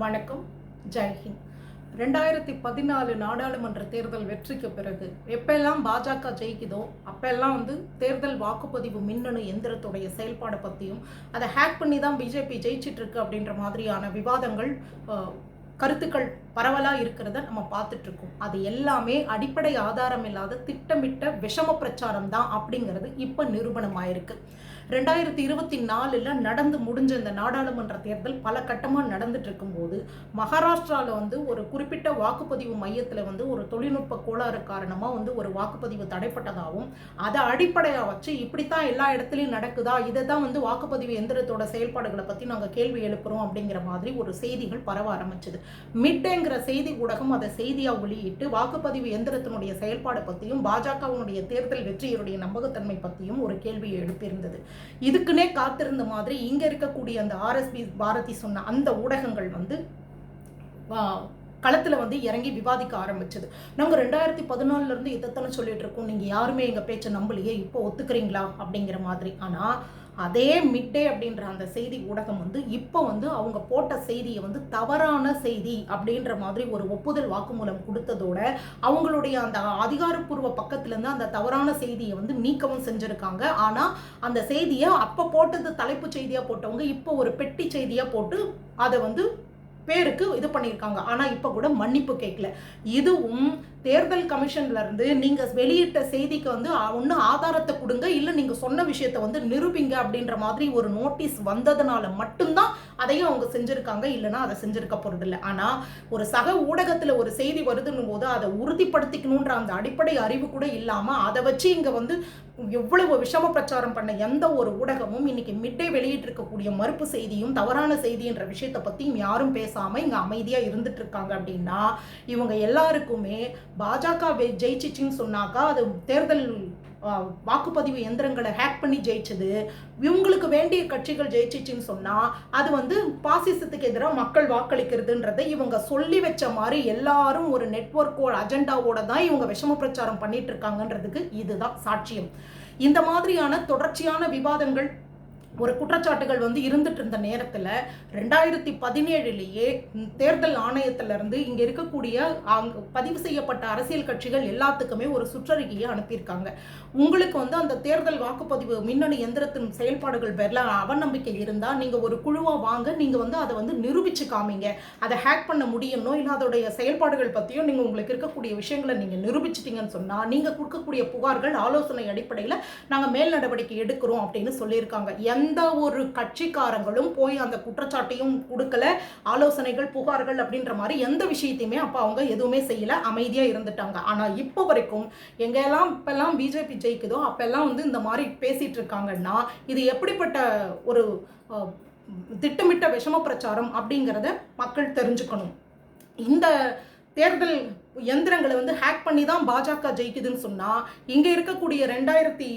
வணக்கம். ஜெய்ஹிந்த் ரெண்டாயிரத்தி பதினாலு நாடாளுமன்ற தேர்தல் வெற்றிக்கு பிறகு எப்பெல்லாம் பாஜக ஜெயிக்குதோ அப்பெல்லாம் வந்து தேர்தல் வாக்குப்பதிவு மின்னணு எந்திரத்துடைய செயல்பாடை பற்றியும் அதை ஹேக் பண்ணி தான் பிஜேபி ஜெயிச்சிட்ருக்கு அப்படின்ற மாதிரியான விவாதங்கள் கருத்துக்கள் பரவலாக இருக்கிறத நம்ம பார்த்துட்ருக்கோம் அது எல்லாமே அடிப்படை ஆதாரம் இல்லாத திட்டமிட்ட விஷம பிரச்சாரம் தான் அப்படிங்கிறது இப்போ நிரூபணமாயிருக்கு. ரெண்டாயிரத்தி இருபத்தி நாலில் நடந்து முடிஞ்ச இந்த நாடாளுமன்ற தேர்தல் பல கட்டமாக நடந்துட்டு இருக்கும்போது மகாராஷ்டிராவில் வந்து ஒரு குறிப்பிட்ட வாக்குப்பதிவு மையத்தில் வந்து ஒரு தொழில்நுட்ப கோளாறு காரணமாக வந்து ஒரு வாக்குப்பதிவு தடைப்பட்டதாகவும் அதை அடிப்படையாக வச்சு இப்படித்தான் எல்லா இடத்துலையும் நடக்குதா? இதை தான் வந்து வாக்குப்பதிவு எந்திரத்தோட செயல்பாடுகளை பற்றி நாங்கள் கேள்வி எழுப்புறோம் அப்படிங்கிற மாதிரி ஒரு செய்திகள் பரவ ஆரம்பிச்சது. மிட்டேங்கிற செய்தி ஊடகம் அதை செய்தியாக வெளியிட்டு வாக்குப்பதிவு எந்திரத்தினுடைய செயல்பாடு பற்றியும் பாஜகவினுடைய தேர்தல் வெற்றியுடைய நம்பகத்தன்மை பற்றியும் ஒரு கேள்வியை எழுப்பியிருந்தது. இதுக்குன்னே காத்திருந்த மாதிரி இங்கே இருக்கக்கூடிய அந்த ஆர்எஸ்பி பாரதி சொன்ன அந்த ஊடகங்கள் வந்து களத்தில் வந்து இறங்கி விவாதிக்க ஆரம்பிச்சது. நாங்கள் ரெண்டாயிரத்தி பதினாலிருந்து இதைத்தானே சொல்லிட்டு இருக்கோம். நீங்கள் யாருமே எங்கள் பேச்சை நம்பலையே. இப்போ ஒத்துக்கிறீங்களா? அப்படிங்கிற மாதிரி. ஆனால் அதே மிட்டே அப்படின்ற அந்த செய்தி ஊடகம் வந்து இப்போ வந்து அவங்க போட்ட செய்தியை வந்து தவறான செய்தி அப்படின்ற மாதிரி ஒரு ஒப்புதல் வாக்குமூலம் கொடுத்ததோட அவங்களுடைய அந்த அதிகாரப்பூர்வ பக்கத்துலேருந்து அந்த தவறான செய்தியை வந்து நீக்கவும் செஞ்சுருக்காங்க. ஆனால் அந்த செய்தியை அப்போ போட்டது தலைப்பு செய்தியாக போட்டவங்க இப்போ ஒரு பெட்டி செய்தியாக போட்டு அதை வந்து பேருக்கு இது பண்ணியிருக்காங்க. ஆனால் இப்போ கூட மன்னிப்பு கேட்கல இதுவும் தேர்தல் கமிஷன்லேருந்து நீங்கள் வெளியிட்ட செய்திக்கு வந்து ஒன்று ஆதாரத்தை கொடுங்க இல்லை நீங்கள் சொன்ன விஷயத்தை வந்து நிரூபிங்க அப்படின்ற மாதிரி ஒரு நோட்டீஸ் வந்ததுனால மட்டும்தான் அதையும் அவங்க செஞ்சுருக்காங்க. இல்லைன்னா அதை செஞ்சுருக்க போறதில்லை. ஆனால் ஒரு சக ஊடகத்தில் ஒரு செய்தி வருதுன்னும் போது அதை உறுதிப்படுத்திக்கணுன்ற அந்த அடிப்படை அறிவு கூட இல்லாமல் அதை வச்சு இங்கே வந்து எவ்வளவு விஷம பிரச்சாரம் பண்ண எந்த ஒரு ஊடகமும் இன்னைக்கு மிட்டே வெளியிட்டிருக்கக்கூடிய மறுப்பு செய்தியும் தவறான செய்தின்ற விஷயத்தை பற்றியும் யாரும் பேச பேசாம இங்க அமைதியா இருந்துட்டு இருக்காங்க அப்படின்னா இவங்க எல்லாருக்குமே பாஜக வெ- ஜெயிச்சிச்சுன்னு சொன்னாக்கா அது தேர்தல் வாக்குப்பதிவு எந்திரங்களை ஹேக் பண்ணி ஜெயிச்சது. இவங்களுக்கு வேண்டிய கட்சிகள் ஜெயிச்சிச்சுன்னு சொன்னா அது வந்து பாசிசத்துக்கு எதிராக மக்கள் வாக்களிக்கிறதுன்றதை இவங்க சொல்லி வச்ச மாதிரி எல்லாரும் ஒரு நெட்வொர்க்கோட அஜெண்டாவோட தான் இவங்க விஷம பிரச்சாரம் பண்ணிட்டு இருக்காங்கன்றதுக்கு இதுதான் சாட்சியம். இந்த மாதிரியான தொடர்ச்சியான விவாதங்கள் ஒரு குற்றச்சாட்டுகள் வந்து இருந்துட்டு இருந்த நேரத்தில் ரெண்டாயிரத்தி பதினேழுலேயே தேர்தல் ஆணையத்திலிருந்து இங்கே இருக்கக்கூடிய அங் பதிவு செய்யப்பட்ட அரசியல் கட்சிகள் எல்லாத்துக்குமே ஒரு சுற்றறிக்கையை அனுப்பியிருக்காங்க. உங்களுக்கு வந்து அந்த தேர்தல் வாக்குப்பதிவு மின்னணு எந்திரத்தின் செயல்பாடுகள் பேரில் அவநம்பிக்கை இருந்தால் நீங்கள் ஒரு குழுவாக வாங்க நீங்கள் வந்து அதை வந்து நிரூபிச்சு காமிங்க. அதை ஹேக் பண்ண முடியணும் இல்லை அதோடைய செயல்பாடுகள் பற்றியும் நீங்கள் உங்களுக்கு இருக்கக்கூடிய விஷயங்களை நீங்கள் நிரூபிச்சிட்டீங்கன்னு சொன்னால் நீங்கள் கொடுக்கக்கூடிய புகார்கள் ஆலோசனை அடிப்படையில் நாங்கள் மேல் நடவடிக்கை எடுக்கிறோம் அப்படின்னு சொல்லியிருக்காங்க. எந்த எந்த ஒரு கட்சிக்காரங்களும் போய் அந்த குற்றச்சாட்டையும் கொடுக்கல ஆலோசனைகள் புகார்கள் அப்படின்ற மாதிரி எந்த விஷயத்தையுமே அப்போ அவங்க எதுவுமே செய்யல அமைதியாக இருந்துட்டாங்க. ஆனால் இப்போ வரைக்கும் எங்கெல்லாம் இப்பெல்லாம் பிஜேபி ஜெயிக்குதோ அப்பெல்லாம் வந்து இந்த மாதிரி பேசிகிட்டு இருக்காங்கன்னா இது எப்படிப்பட்ட ஒரு திட்டமிட்ட விஷம பிரச்சாரம் அப்படிங்கிறத மக்கள் தெரிஞ்சுக்கணும். இந்த தேர்தல் எந்திரங்களை வந்து ஹேக் பண்ணி தான் பாஜக ஜெயிக்குதுன்னு சொன்னால் இங்கே இருக்கக்கூடிய ரெண்டாயிரத்தி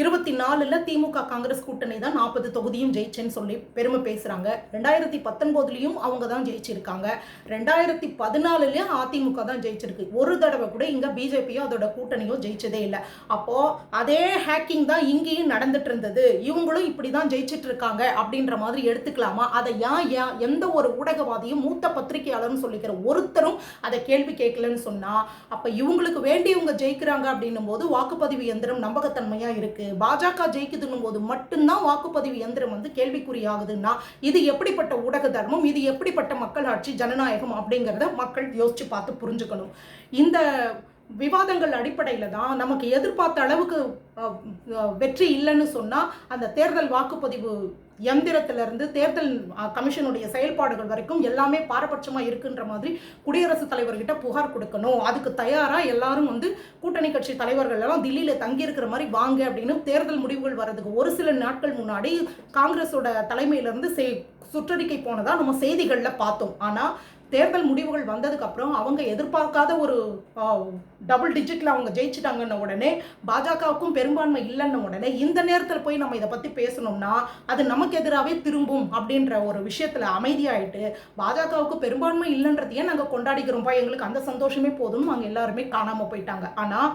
இருபத்தி நாலில் திமுக காங்கிரஸ் கூட்டணி தான் நாற்பது தொகுதியும் ஜெயிச்சேன்னு சொல்லி பெருமை பேசுகிறாங்க ரெண்டாயிரத்தி பத்தொன்பதுலேயும் அவங்க தான் ஜெயிச்சிருக்காங்க. ரெண்டாயிரத்தி பதினாலுலேயும் அதிமுக தான் ஜெயிச்சிருக்கு. ஒரு தடவை கூட இங்கே பிஜேபியோ அதோட கூட்டணியோ ஜெயிச்சதே இல்லை. அப்போது அதே ஹேக்கிங் தான் இங்கேயும் நடந்துட்டு இருந்தது. இவங்களும் இப்படி தான் ஜெயிச்சிட்டு இருக்காங்க அப்படின்ற மாதிரி எடுத்துக்கலாமா? அதை ஏன் ஏன் எந்த ஒரு ஊடகவாதியும் மூத்த பத்திரிகையாளர்னு சொல்லிக்கிற ஒருத்தரும் அதை கேள்வி கேட்கலன்னு சொன்னால் அப்போ இவங்களுக்கு வேண்டியவங்க ஜெயிக்கிறாங்க அப்படின்னும் போது வாக்குப்பதிவு எந்திரம் நம்பகத்தன்மையாக இருக்கு. பாஜக ஜெயிக்குதுன்னும் போது மட்டும்தான் வாக்குப்பதிவு எந்திரம் வந்து கேள்விக்குறியாகுதுன்னா இது எப்படிப்பட்ட ஊடக தர்மம் இது எப்படிப்பட்ட மக்கள் ஆட்சி ஜனநாயகம் அப்படிங்கிறத மக்கள் யோசிச்சு பார்த்து புரிஞ்சுக்கணும். இந்த விவாதங்கள் அடிப்படையில் தான் நமக்கு எதிர்பார்த்த அளவுக்கு வெற்றி இல்லைன்னு சொன்னால் அந்த தேர்தல் வாக்குப்பதிவு எந்திரத்திலிருந்து தேர்தல் கமிஷனுடைய செயல்பாடுகள் வரைக்கும் எல்லாமே பாரபட்சமாக இருக்குன்ற மாதிரி குடியரசுத் தலைவர்கிட்ட புகார் கொடுக்கணும். அதுக்கு தயாராக எல்லாரும் வந்து கூட்டணி கட்சி தலைவர்கள் எல்லாம் தில்லியில் தங்கியிருக்கிற மாதிரி வாங்க அப்படின்னு தேர்தல் முடிவுகள் வர்றதுக்கு ஒரு சில நாட்கள் முன்னாடி காங்கிரஸோட தலைமையிலிருந்து செய் சுற்றறிக்கை போனதாக நம்ம செய்திகளில் பார்த்தோம். ஆனால் தேர்தல் முடிவுகள் வந்ததுக்கு அப்புறம் அவங்க எதிர்பார்க்காத ஒரு டபுள் டிஜிட்ல அவங்க ஜெயிச்சிட்டாங்கன்ன உடனே பாஜகவுக்கும் பெரும்பான்மை இல்லைன்ன உடனே இந்த நேரத்தில் போய் நம்ம இதை பற்றி பேசணும்னா அது நமக்கு எதிராகவே திரும்பும் அப்படின்ற ஒரு விஷயத்தில் அமைதியாயிட்டு பாஜகவுக்கு பெரும்பான்மை இல்லைன்றதையே நாங்கள் கொண்டாடிக்கிறோம்ப்பா எங்களுக்கு அந்த சந்தோஷமே போதும் அவங்க எல்லாருமே காணாமல் போயிட்டாங்க. ஆனால்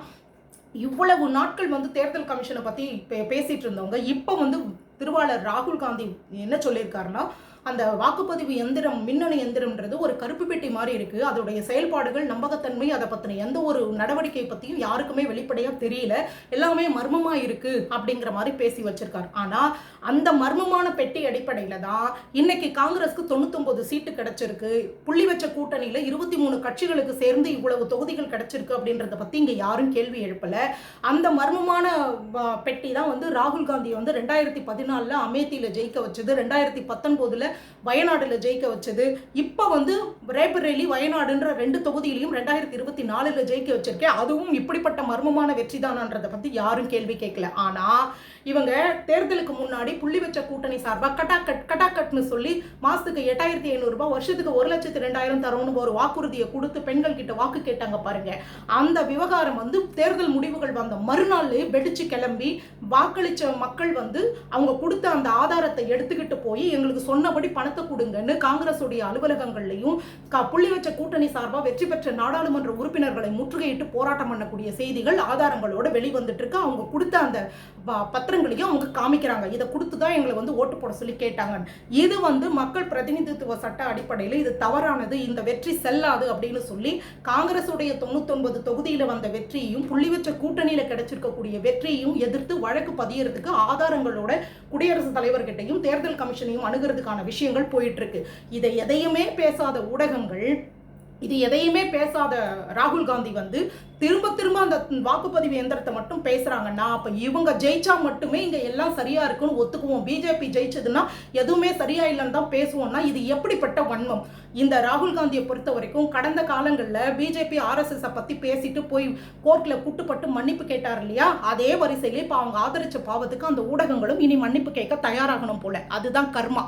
இவ்வளவு நாட்கள் வந்து தேர்தல் கமிஷனை பற்றி பே பேசிட்டு இருந்தவங்க இப்போ வந்து திருவாளர் ராகுல் காந்தி என்ன சொல்லியிருக்காருன்னா அந்த வாக்குப்பதிவு எந்திரம் மின்னணு எந்திரம்ன்றது ஒரு கருப்பு பெட்டி மாதிரி இருக்கு. அதோடைய செயல்பாடுகள் நம்பகத்தன்மை அதை பற்றின எந்த ஒரு நடவடிக்கை பற்றியும் யாருக்குமே வெளிப்படையா தெரியல. எல்லாமே மர்மமாக இருக்கு அப்படிங்கிற மாதிரி பேசி வச்சிருக்காரு. ஆனால் அந்த மர்மமான பெட்டி அடிப்படையில் தான் இன்னைக்கு காங்கிரஸ்க்கு தொண்ணூத்தொம்பது சீட்டு கிடைச்சிருக்கு. புள்ளி வச்ச கூட்டணியில் இருபத்தி மூணு கட்சிகளுக்கு சேர்ந்து இவ்வளவு தொகுதிகள் கிடைச்சிருக்கு அப்படின்றத பற்றி இங்கே யாரும் கேள்வி எழுப்பலை. அந்த மர்மமான பெட்டி தான் வந்து ராகுல் காந்தியை வந்து ரெண்டாயிரத்தி பதினாலில் அமேத்தியில் ஜெயிக்க வச்சது. ரெண்டாயிரத்தி பத்தொன்பதில் வயநாடுல ஜெயிக்க வச்சது. இப்போ வந்து ரேபரேலி வயநாடுன்ற ரெண்டு தொகுதியிலையும் ரெண்டாயிரத்தி இருபத்தி நாலுல ஜெயிக்க வச்சிருக்கேன். அதுவும் இப்படிப்பட்ட மர்மமான வெற்றி தானான்றதை பற்றி யாரும் கேள்வி கேட்கல. ஆனா இவங்க தேர்தலுக்கு முன்னாடி புள்ளி வச்ச கூட்டணி சார்பாக கட்டாக்கட் கட்டாக்கட்னு சொல்லி மாதத்துக்கு எட்டாயிரத்தி ஐநூறுரூபா வருஷத்துக்கு ஒரு லட்சத்து ரெண்டாயிரம் தரணும்னு ஒரு வாக்குறுதியை கொடுத்து பெண்கள் கிட்ட வாக்கு கேட்டாங்க பாருங்க. அந்த விவகாரம் வந்து தேர்தல் முடிவுகள் வந்த மறுநாள் வெடிச்சு கிளம்பி வாக்களிச்ச மக்கள் வந்து அவங்க கொடுத்த அந்த ஆதாரத்தை எடுத்துக்கிட்டு போய் எங்களுக்கு சொன்னபடி பணத்தை கொடுங்கன்னு காங்கிரஸுடைய அலுவலகங்கள்லையும் புள்ளி வச்ச கூட்டணி சார்பாக வெற்றி பெற்ற நாடாளுமன்ற உறுப்பினர்களை முற்றுகையிட்டு போராட்டம் பண்ணக்கூடிய செய்திகள் ஆதாரங்களோட வெளிவந்துட்டு இருக்கு அவங்க கொடுத்த அந்த பத்திரங்களையும் அவங்க காமிக்கிறாங்க. இதை கொடுத்து தான் எங்களை வந்து ஓட்டு போட சொல்லி கேட்டாங்க இது வந்து மக்கள் பிரதிநிதித்துவ சட்ட அடிப்படையில் இது தவறானது இந்த வெற்றி செல்லாது அப்படின்னு சொல்லி காங்கிரஸுடைய தொண்ணூத்தொன்பது தொகுதியில வந்த வெற்றியையும் புள்ளி வச்ச கூட்டணியில கிடைச்சிருக்கக்கூடிய வெற்றியையும் எதிர்த்து வழக்கு பதியறதுக்கு ஆதாரங்களோட குடியரசுத் தலைவர்கிட்டையும் தேர்தல் கமிஷனையும் அணுகிறதுக்கான விஷயங்கள் போயிட்டு இருக்கு இதை எதையுமே பேசாத ஊடகங்கள் இது எதையுமே பேசாத ராகுல் காந்தி வந்து திரும்ப திரும்ப அந்த வாக்குப்பதிவு எந்திரத்தை மட்டும் பேசுறாங்கன்னா அப்ப இவங்க ஜெயிச்சா மட்டுமே இங்க எல்லாம் சரியா இருக்குன்னு ஒத்துக்குவோம். பிஜேபி ஜெயிச்சதுன்னா எதுவுமே சரியா இல்லைன்னு தான் பேசுவோம்னா இது எப்படிப்பட்ட வன்மம்? இந்த ராகுல் காந்தியை பொறுத்த வரைக்கும் கடந்த காலங்களில் பிஜேபி ஆர்எஸ்எஸை பற்றி பேசிட்டு போய் கோர்ட்டில் குட்டுப்பட்டு மன்னிப்பு கேட்டார் இல்லையா? அதே வரிசையிலே இப்போ அவங்க ஆதரிச்ச பாவத்துக்கு அந்த ஊடகங்களும் இனி மன்னிப்பு கேட்க தயாராகணும் போல. அதுதான் கர்மா.